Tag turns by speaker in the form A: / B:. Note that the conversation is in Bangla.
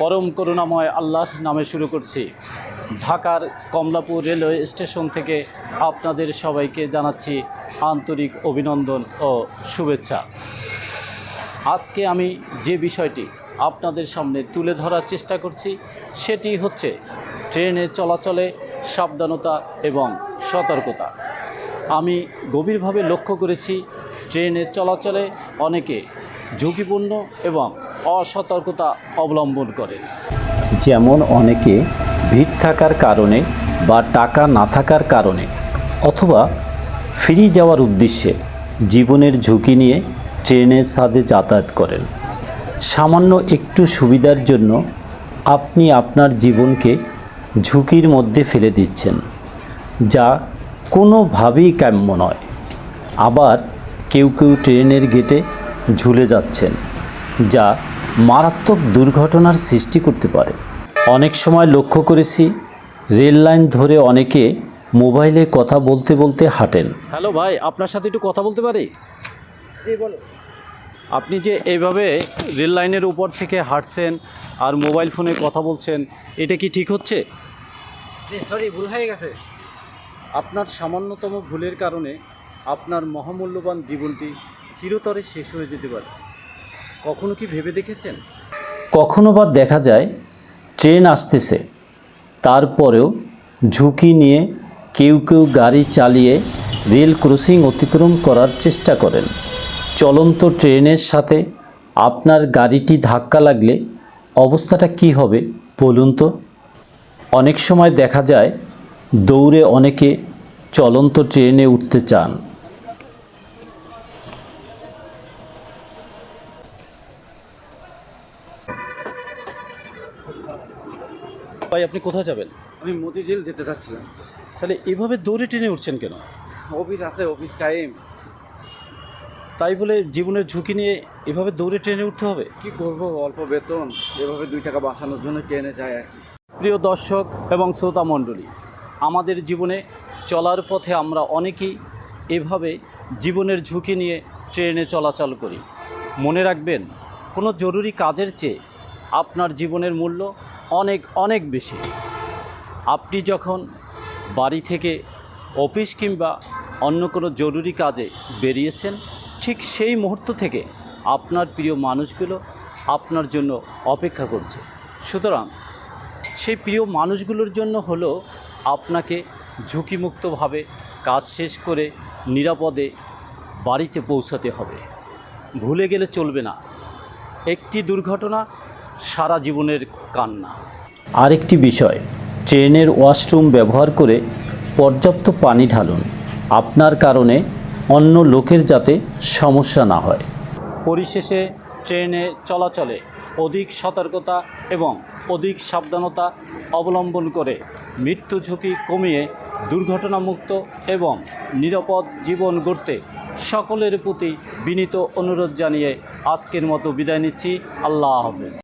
A: পরম করুণাময় আল্লাহর নামে শুরু করছি। ঢাকার কমলাপুর রেলওয়ে স্টেশন থেকে আপনাদের সবাইকে জানাচ্ছি আন্তরিক অভিনন্দন ও শুভেচ্ছা। আজকে আমি যে বিষয়টি আপনাদের সামনে তুলে ধরার চেষ্টা করছি, সেটি হচ্ছে ট্রেনে চলাচলে সাবধানতা এবং সতর্কতা। আমি গভীরভাবে লক্ষ্য করেছি, ট্রেনে চলাচলে অনেকে ঝুঁকিপূর্ণ এবং অসতর্কতা অবলম্বন করে। যেমন অনেকে ভিড় থাকার কারণে বা টাকা না থাকার কারণে অথবা ফিরে যাওয়ার উদ্দেশ্যে জীবনের ঝুঁকি নিয়ে ট্রেনের সাথে যাতায়াত করেন। সামান্য একটু সুবিধার জন্য আপনি আপনার জীবনকে ঝুঁকির মধ্যে ফেলে দিচ্ছেন, যা কোনোভাবেই কাম্য নয়। আবার কেউ কেউ ট্রেনের গেটে ঝুলে যাচ্ছেন, যা মারাত্মক দুর্ঘটনার সৃষ্টি করতে পারে। অনেক সময় লক্ষ্য করেছি রেল লাইন ধরে অনেকে মোবাইলে কথা বলতে বলতে হাঁটেন। হ্যালো ভাই আপনার সাথে একটু কথা বলতে পারি?
B: জি বলো
A: আপনি যে এইভাবে রেল লাইনের উপর থেকে হাঁটছেন আর মোবাইল ফোনে কথা বলছেন এটা কি ঠিক হচ্ছে?
B: সরি ভুল হয়ে গেছে।
A: আপনার সামান্যতম ভুলের কারণে আপনার মহামূল্যবান জীবনটি চিরতরে শেষ হয়ে যেতে পারে। কখনো কি ভেবে দেখেছেন? কখনো বা দেখা যায়, ট্রেন আসতেছে, তারপরেও ঝুঁকি নিয়ে কেউ কেউ গাড়ি চালিয়ে রেল ক্রসিং অতিক্রম করার চেষ্টা করেন। চলন্ত ট্রেনের সাথে আপনার গাড়িটি ধাক্কা লাগলে অবস্থাটা কি হবে বলুন তো? অনেক সময় দেখা যায়, দৌড়ে অনেকে চলন্ত ট্রেনে উঠতে চান। ভাই আপনি কোথায় যাবেন?
B: আমি মতিঝিল যেতে চাচ্ছিলাম।
A: তাহলে এভাবে দৌড়ে টেনে উঠছেন কেন?
B: অফিস আছে অফিস টাইম
A: তাই বলে জীবনের ঝুঁকি নিয়ে এভাবে দৌড়ে ট্রেনে উঠতে হবে?
B: কি করব অল্প বেতন। এভাবে দুই টাকা বাঁচানোর জন্য ট্রেনে যায় আর কি।
A: প্রিয় দর্শক এবং শ্রোতা মণ্ডলী আমাদের জীবনে চলার পথে আমরা অনেকেই এভাবে জীবনের ঝুঁকি নিয়ে ট্রেনে চলাচল করি। মনে রাখবেন কোনো জরুরি কাজের চেয়ে আপনার জীবনের মূল্য অনেক অনেক বেশি। আপনি যখন বাড়ি থেকে অফিস কিংবা অন্য কোনো জরুরি কাজে বেরিয়েছেন, ঠিক সেই মুহূর্ত থেকে আপনার প্রিয় মানুষগুলো আপনার জন্য অপেক্ষা করছে। সুতরাং সেই প্রিয় মানুষগুলোর জন্য হলো আপনাকে ঝুঁকিমুক্তভাবে কাজ শেষ করে নিরাপদে বাড়িতে পৌঁছাতে হবে। ভুলে গেলে চলবে না। একটি দুর্ঘটনা সারা জীবনের কান্না। আরেকটি বিষয় ট্রেনের ওয়াশরুম ব্যবহার করে পর্যাপ্ত পানি ঢালুন। আপনার কারণে অন্য লোকের যাতে সমস্যা না হয়। পরিশেষে ট্রেনে চলাচলে অধিক সতর্কতা এবং অধিক সাবধানতা অবলম্বন করে মৃত্যু ঝুঁকি কমিয়ে দুর্ঘটনামুক্ত এবং নিরাপদ জীবন গড়তে সকলের প্রতি বিনীত অনুরোধ জানিয়ে আজকের মতো বিদায় নিচ্ছি। আল্লাহ হাফেজ।